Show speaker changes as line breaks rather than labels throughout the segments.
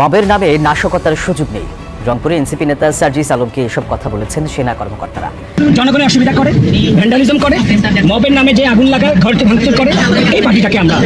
মবের নামে নাশকতার সুযোগ নেই। রংপুরে এনসিপি নেতা সার্জিস আলমকে এসব কথা বলেছেন সেনা কর্মকর্তারা।
জনগণের অসুবিধা করে ভ্যান্ডালিজম করে মবের নামে যে আগুন লাগায় ঘরকে ভাঙচুর করে এই পার্টিটাকে আমরা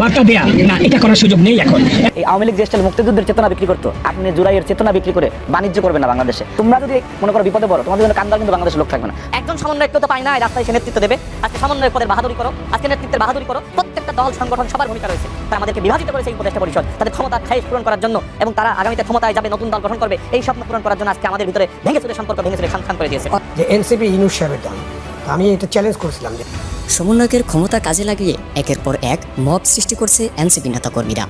বার্তা দেয়া না এটা করার সুযোগ নেই এখন।
এই আওয়ামী লীগ দেশটা মুক্তিযুদ্ধের চেতনা বিক্রি করতো। আপনি জুলাইয়ের চেতনা বিক্রি করে বাণিজ্য করবেন না বাংলাদেশে। তোমরা যদি মনে করো বিপদে পড়ো তোমাদের জন্য কান্দার কিন্তু বাংলাদেশের লোক থাকবে না। একজন সমন্বয় তো পায় না রাস্তায় সে নেতৃত্ব দেবে। আজকে সমন্বয় পদের বাহাদুরি করো আজকে নেতৃত্বের বাহাদুরি করো। প্রত্যেকটা দল সংগঠন সবার ভূমিকা রয়েছে। তারা আমাদেরকে বিভাজিত করেছে এই উপদেষ্টা পরিষদ। তাদের ক্ষমতা খাইশ পূরণ করার জন্য এবং তারা আগামীতে ক্ষমতায় যাবে নতুন দল গঠন করবে। এই স্বপ্ন পূরণ করার জন্য আজকে আমাদের ভিতরে ভেঙে চুরে সম্পর্ক ভেঙে চুরে খান খান করে দিয়েছে।
যে এনসিপি ইনুস সাহেবের দল আমি এটা চ্যালেঞ্জ করেছিলাম যে
সমন্বয়কের ক্ষমতা কাজে লাগিয়ে একের পর এক মব সৃষ্টি করছে এনসিপি নেতাকর্মীরা।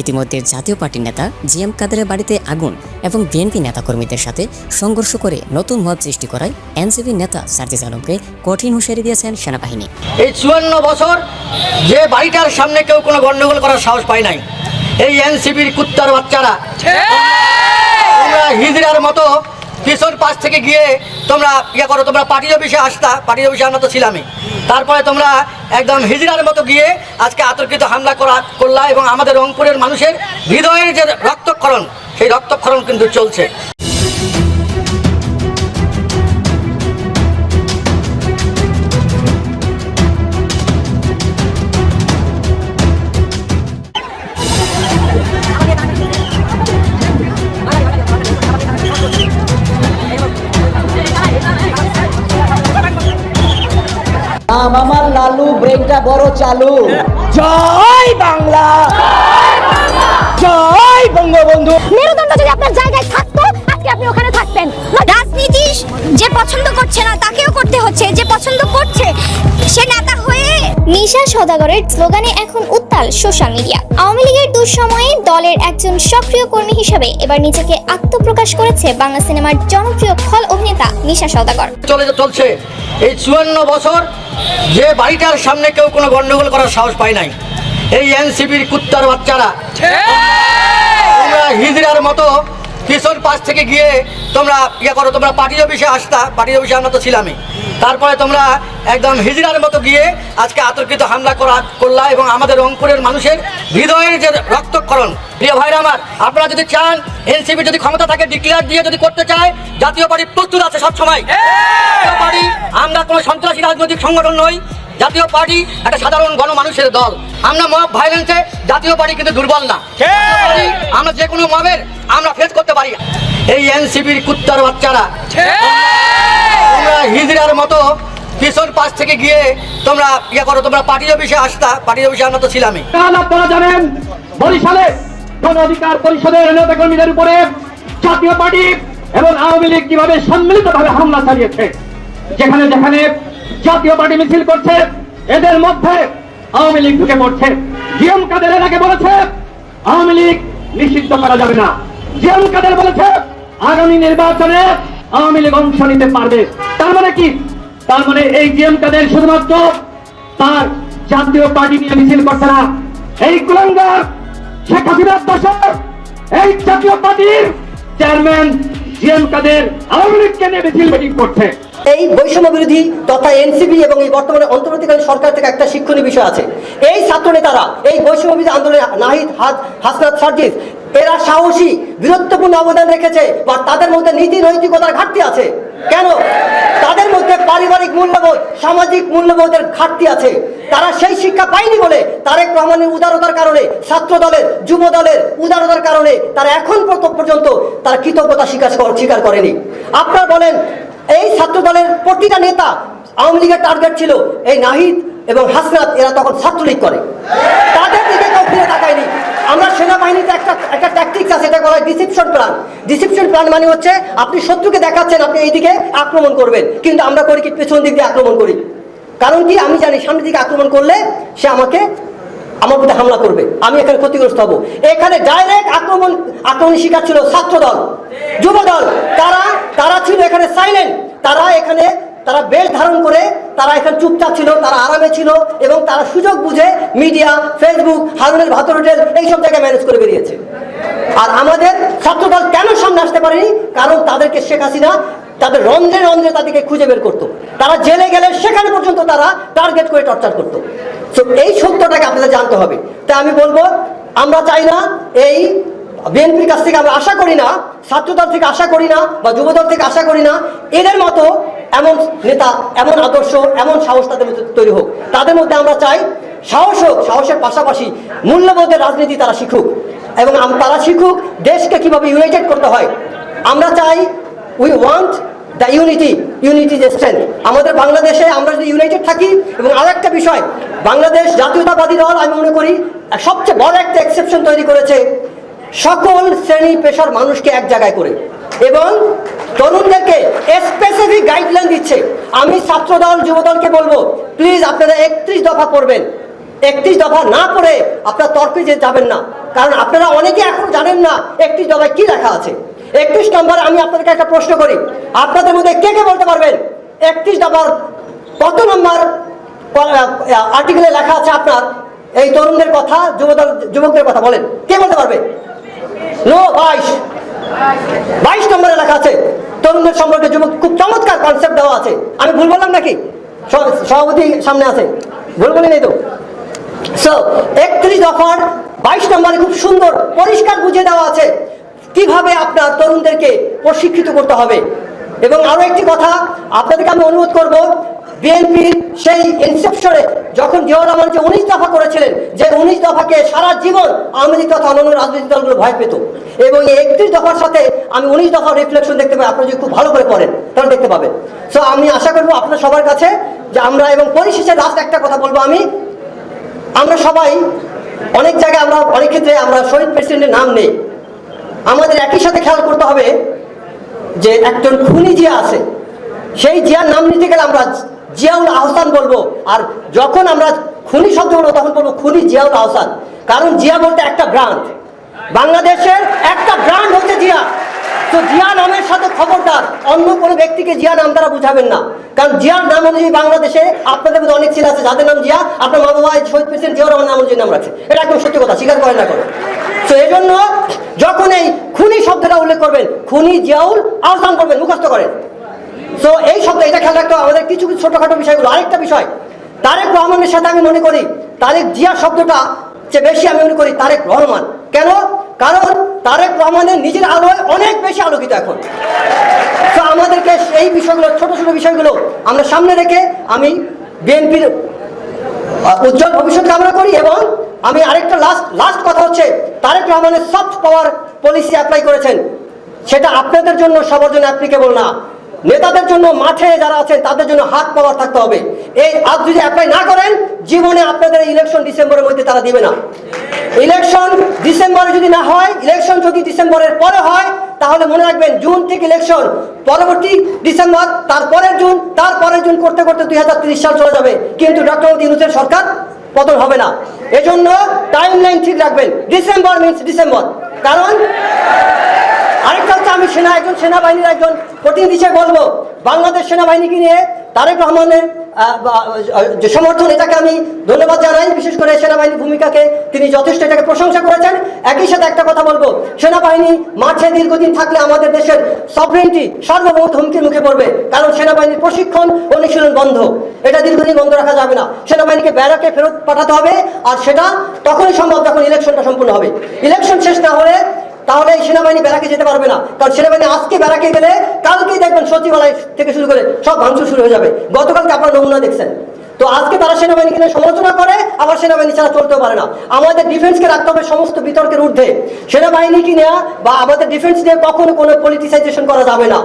ইতিমধ্যে জাতীয় পার্টির নেতা জি এম কাদের বাড়িতে আগুন এবং বিএনপি নেতাকর্মীদের সাথে সংঘর্ষ করে নতুন মব সৃষ্টি করায় এনসিপি নেতা সার্জিস আলমকে কঠিন হুঁশিয়ারি দিয়েছেন সেনাবাহিনী।
এই চুয়ান্ন বছর যে বাড়িটার সামনে কেউ কোনো গন্ডগোল করার সাহস পায় নাই। এই এনসিপির কুত্তার বাচ্চারা হিজড়ার মতো কিশোর পাশ থেকে গিয়ে তোমরা ইয়ে করো, তোমরা পার্টি অফিসে আসতা, পার্টি অফিসে আমরা তো ছিলামই। তারপরে তোমরা একদম হিজড়ার মতো গিয়ে আজকে আতর্কিত হামলা করা, করলা এবং আমাদের রংপুরের মানুষের হৃদয়ের যে রক্তক্ষরণ, সেই রক্তক্ষরণ কিন্তু চলছে।
লালু ব্রেকটা বড় চালু। জয় বাংলা। জয় বঙ্গবন্ধু।
মেরুদণ্ড যদি আপনার জায়গায় থাকতো, আজকে আপনি ওখানে থাকতেন। রাজনীতি যে পছন্দ করছে না, তাকেও করতে হচ্ছে। যে পছন্দ করছে
নিশা সদাগরের স্লোগানে এখন উত্তাল সোশ্যাল মিডিয়া। আওয়ামী লীগের দুঃসময়ে দলের একজন সক্রিয় কর্মী হিসেবে এবার নিজেকে আত্মপ্রকাশ করেছে বাংলা সিনেমার জনপ্রিয় খল অভিনেতা নিশা সদাগর।
চলে চলছে। এই চুয়ান্ন বছর যে বাড়িটার সামনে কেউ কোনো গন্ডগোল করার সাহস পায় নাই। এই এনসিপির কুত্তার বাচ্চারা। হিজড়ার মতো কিশোর পাশ থেকে গিয়ে তোমরা ইয়ে করো তোমরা পার্টি অফিসে আসতা পার্টি অফিসে আমরা তো ছিলামই। তারপরে তোমরা একদম হিজড়ার মতো গিয়ে আজকে আতর্কিত হামলা করা করলা এবং আমাদের রংপুরের মানুষের হৃদয়ের যে রক্তক্ষরণ প্রিয় ভাইরা আমার আপনারা যদি চান এনসিপি যদি ক্ষমতা থাকে ডিক্লেয়ার দিয়ে যদি করতে চায় জাতীয় পার্টি প্রস্তুত আছে সবসময়। পার্টি আমরা কোনো সন্ত্রাসী রাজনৈতিক সংগঠন নই জাতীয় পার্টি একটা সাধারণ গণমানুষের দল। আমরা মব ভাইলেন্সে জাতীয় পার্টি কিন্তু দুর্বল না। আমরা যে কোনো মবের আমরা ফেস করতে পারি। এই এনসিপির কুত্তার বাচ্চারা। তোমরা হিজড়ার মতো কিশোর পাশ থেকে গিয়ে তোমরা ইয়ে করো তোমরা পার্টি অফিসে আসতা পার্টি অফিসে আমরা তো ছিলামই।
আপনারা জানেন বরিশালে গণ অধিকার পরিষদের নেতা কর্মীদের উপরে জাতীয় পার্টি এবং আওয়ামী লীগ কীভাবে সম্মিলিতভাবে হামলা চালিয়েছে? যেখানে যেখানে জাতীয় পার্টি মিছিল করছে। এদের মধ্যে আওয়ামী লীগ ঢুকে পড়ছে। জিএম কাদের এর আগে বলেছে, আওয়ামী লীগ নিষিদ্ধ করা যাবে না। জিএম কাদের বলেছে, আগামী নির্বাচনে আওয়ামী লীগ অংশ নিতে পারবে। তার মানে কি? তার মানে এই জিএম কাদের শুধুমাত্র তার জাতীয় পার্টি নিয়ে মিছিল করছে না। এই কুলাঙ্গার শেখ হাসিনার দশর এই জাতীয় পার্টির চেয়ারম্যান জিএম কাদের আওয়ামী লীগকে নিয়ে মিছিল মিটিং করছে।
এই বৈষম্য বিরোধী তথা এনসিপি এবং এই বর্তমানে অন্তর্বর্তীকালীন সরকার থেকে একটা শিক্ষণীয় বিষয় আছে। এই ছাত্র নেতারা এই বৈষম্য বিরোধী আন্দোলনে নাহিদ হাত হাসনাত সার্জিস, এরা সাহসী, বীরত্বপূর্ণ অবদান রেখেছে বা তাদের মধ্যে নীতি নৈতিকতার ঘাটতি আছে? কেন? তাদের মধ্যে পারিবারিক মূল্যবোধ, সামাজিক মূল্যবোধের ঘাটতি আছে। তারা সেই শিক্ষা পায়নি বলে তারেক রহমানের উদারতার কারণে, ছাত্র দলের, যুব দলের উদারতার কারণে তারা এখন পর্যন্ত- তারা কৃতজ্ঞতা স্বীকার স্বীকার করেনি। আপনারা বলেন এই ছাত্র দলের প্রতিটা নেতা আওয়ামী লীগের টার্গেট ছিল এই নাহিদ এবং হাসনাত, এরা তখন ছাত্রলীগ করে। তাদের দিকে কেউ ফিরে তাকায়নি। আমরা সেনাবাহিনীতে একটা একটা ট্যাকটিক্স আছে এটা বলা হয় ডিসিপশন প্ল্যান ডিসিপশন প্ল্যান মানে হচ্ছে আপনি শত্রুকে দেখাচ্ছেন, আপনি এইদিকে আক্রমণ করবেন, কিন্তু আমরা করি কি পেছন দিক দিয়ে আক্রমণ করি। কারণ কি? আমি জানি সামনের দিকে আক্রমণ করলে সে আমাকে, আমার প্রতি হামলা করবে। আমি এখানে ক্ষতিগ্রস্ত হব। এখানে ডাইরেক্ট আক্রমণ আক্রমণ শিকার ছিল ছাত্র দল যুব দল তারা তারা ছিল এখানে সাইলেন্ট তারা এখানে, তারা বেল্ট ধারণ করে, তারা এখানে চুপচাপ ছিল, তারা আরামে ছিল এবং তারা সুযোগ বুঝে মিডিয়া ফেসবুক হারুনের ভাতর হোটেল এইসব জায়গায় ম্যানেজ করে বেরিয়েছে। আর আমাদের ছাত্রদল কেন সামনে আসতে পারেনি? কারণ তাদেরকে শেখ হাসিনা তাদের রন্ধ্রে রন্ধ্রে তাদেরকে খুঁজে বের করতো। তারা জেলে গেলে সেখানে পর্যন্ত তারা টার্গেট করে টর্চার করতো। তো এই সত্যটাকে আপনাদের জানতে হবে। তাই আমি বলব, আমরা চাই না এই বিএনপির কাছ থেকে আমরা আশা করি না, ছাত্রদল থেকে আশা করি না বা যুবদল থেকে আশা করি না, এদের মতো এমন নেতা, এমন আদর্শ, এমন সাহস তাদের মধ্যে তৈরি হোক। তাদের মধ্যে আমরা চাই সাহস হোক, সাহসের পাশাপাশি মূল্যবোধের রাজনীতি তারা শিখুক এবং তারা শিখুক দেশকে কীভাবে ইউনাইটেড করতে হয়। আমরা চাই we want the unity unity যে স্ট্রেংথ আমাদের বাংলাদেশে আমরা যদি ইউনাইটেড থাকি এবং আরও একটা বিষয়, বাংলাদেশ জাতীয়তাবাদী দল আমি মনে করি, সবচেয়ে বড় একটা এক্সেপশন তৈরি করেছে সকল শ্রেণি পেশার মানুষকে এক জায়গায় করে। এবং তরুণদেরকে স্পেসিফিক গাইডলাইন দিচ্ছে। আমি ছাত্রদল যুবদলকে বলব প্লিজ আপনারা একত্রিশ দফা পড়বেন। একত্রিশ দফা না পড়ে আপনার তর্কে যে যাবেন না। কারণ আপনারা অনেকে এখন জানেন না একত্রিশ দফায় কি লেখা আছে। একত্রিশ নম্বর আমি আপনাদেরকে একটা প্রশ্ন করি। আপনাদের মধ্যে কে কে বলতে পারবেন? একত্রিশ দফার কত নম্বর আর্টিকেলে লেখা আছে আপনার? এই তরুণদের কথা যুবদল যুবকদের কথা বলেন। কে বলতে পারবে? নো বাইশ। বাইশ নম্বরে লেখা আছে তরুণদের সম্পর্কে যুবক, খুব চমৎকার কনসেপ্ট দেওয়া আছে। আমি ভুল বললাম নাকি? সভ- সভাপতি সামনে আছে। ভুল বলি নেই তো? সো একত্রিশ দফার বাইশ নম্বরে খুব সুন্দর, পরিষ্কার বুঝিয়ে দেওয়া আছে কীভাবে আপনার তরুণদেরকে প্রশিক্ষিত করতে হবে। এবং আরও একটি কথা, আপনাদেরকে আমি অনুরোধ করব বিএনপির সেই ইনসেপশনে যখন জিয়াউর রহমান যে উনিশ দফা করেছিলেন, যে উনিশ দফাকে সারা জীবন আওয়ামী লীগ তথা অন্যান্য রাজনৈতিক দলগুলো ভয় পেত। এবং এই একত্রিশ দফার সাথে আমি উনিশ দফার রিফ্লেকশন দেখতে পাই। আপনারা যদি খুব ভালো করে পড়েন, তাহলে দেখতে পাবেন। সো আমি আশা করব আপনার সবার কাছে যে আমরা এবং পরিশেষে লাস্ট একটা কথা বলব আমি। আমরা সবাই, অনেক জায়গায় আমরা, অনেক ক্ষেত্রে আমরা শহীদ প্রেসিডেন্টের নাম নেই। আমাদের একই সাথে খেয়াল করতে হবে যে একজন খুনি জিয়া আছে। সেই জিয়ার নাম নিতে গেলে আমরা জিয়াউল আহসান বলব। আর যখন আমরা খুনি শব্দ বলব তখন বলব খুনি জিয়াউল আহসান। কারণ জিয়া বলতে একটা ব্রান্ড বাংলাদেশের একটা ব্রান্ড হচ্ছে জিয়া। তো জিয়া নামের সাথে খবরদার। অন্য কোনো ব্যক্তিকে জিয়া নাম দ্বারা বুঝাবেন না। কারণ জিয়ার নাম অনুযায়ী বাংলাদেশে আপনাদের মধ্যে অনেক ছেলে আছে, যাদের নাম জিয়া, আপনার মা বাবা শহীদ প্রেসিডেন্ট জিয়াউর রহমান নাম অনুযায়ী নাম রাখছে। এটা একদম সত্যি কথা, স্বীকার করেন না করে তো এই জন্য যখন এই খুনি শব্দটা উল্লেখ করবেন, খুনি জিয়াউল আহসান করবেন মুখস্থ করেন। তো এই শব্দ এটা খেয়াল রাখতে হবে। আমাদের কিছু কিছু ছোটখাটো বিষয়গুলো। আরেকটা বিষয়, তারেক রহমানের সাথে আমি মনে করি, তারেক জিয়া শব্দটা চেয়ে বেশি আমি মনে করি তারেক রহমান। কেন? কারণ তারেক রহমানের নিজের আলোয় অনেক বেশি আলোকিত এখন। তো আমাদেরকে এই বিষয়গুলো, ছোট ছোট বিষয়গুলো আমরা সামনে রেখে আমি বিএনপির উজ্জ্বল ভবিষ্যৎ কামনা করি এবং আমি আরেকটা লাস্ট লাস্ট কথা হচ্ছে, তারেক রহমানের সফট পাওয়ার পলিসি অ্যাপ্লাই করেছেন। সেটা আপনাদের জন্য, সবার জন্য অ্যাপ্লিকেবল না। নেতাদের জন্য মাঠে যারা আছেন, তাদের জন্য হাত পাওয়ার থাকতে হবে। এই আজ যদি অ্যাপ্লাই না করেন, জীবনে আপনাদের ইলেকশন ডিসেম্বরের মধ্যে তারা দিবে না। ইলেকশন ডিসেম্বরে যদি না হয় ইলেকশন যদি ডিসেম্বরের পরে হয়, তাহলে মনে রাখবেন, জুন থেকে ইলেকশন পরবর্তী ডিসেম্বর, তারপরের জুন তারপরের জুন করতে করতে দুই হাজার তিরিশ সাল চলে যাবে। কিন্তু ডক্টর মোদী ইউনুসের সরকার পতন হবে না। এজন্য টাইম লাইন ঠিক রাখবেন। December means December. কারণ আরেকটা হচ্ছে আমি সেনা একজন, সেনাবাহিনীর একজন প্রতিনিধি হিসেবে বলব। বাংলাদেশ সেনাবাহিনীকে নিয়ে তারেক রহমানের যে সমর্থন এটাকে আমি ধন্যবাদ জানাই, বিশেষ করে সেনাবাহিনীর ভূমিকাকে তিনি যথেষ্ট এটাকে প্রশংসা করেছেন। একই সাথে একটা কথা বলব, সেনাবাহিনী মাঠে দীর্ঘদিন থাকলে আমাদের দেশের সভরেন্টি সার্বভৌমত্ব হুমকির মুখে পড়বে, কারণ সেনাবাহিনীর প্রশিক্ষণ অনুশীলন বন্ধ। এটা দীর্ঘদিন বন্ধ রাখা যাবে না। সেনাবাহিনীকে ব্যারাকে ফেরত পাঠাতে হবে, আর সেটা তখনই সম্ভব যখন ইলেকশনটা সম্পূর্ণ হবে। ইলেকশন শেষ না হলে তাহলে এই সেনাবাহিনী বেড়াকে যেতে পারবে না। কারণ সেনাবাহিনী আজকে বেড়াকে গেলে কালকেই দেখবেন সচিবালয় থেকে শুরু করে সব ভাঙচুর শুরু হয়ে যাবে। গতকালকে আপনার নমুনা দেখছেন। তো আজকে তারা সেনাবাহিনীকে নিয়ে সমালোচনা করে, আবার সেনাবাহিনী ছাড়া চলতেও পারে না। আমাদের ডিফেন্সকে রাখতে হবে সমস্ত বিতর্কের ঊর্ধ্বে। সেনাবাহিনীকে নেওয়া বা আমাদের ডিফেন্স নিয়ে কখনো কোনো পলিটিসাইজেশন করা যাবে না।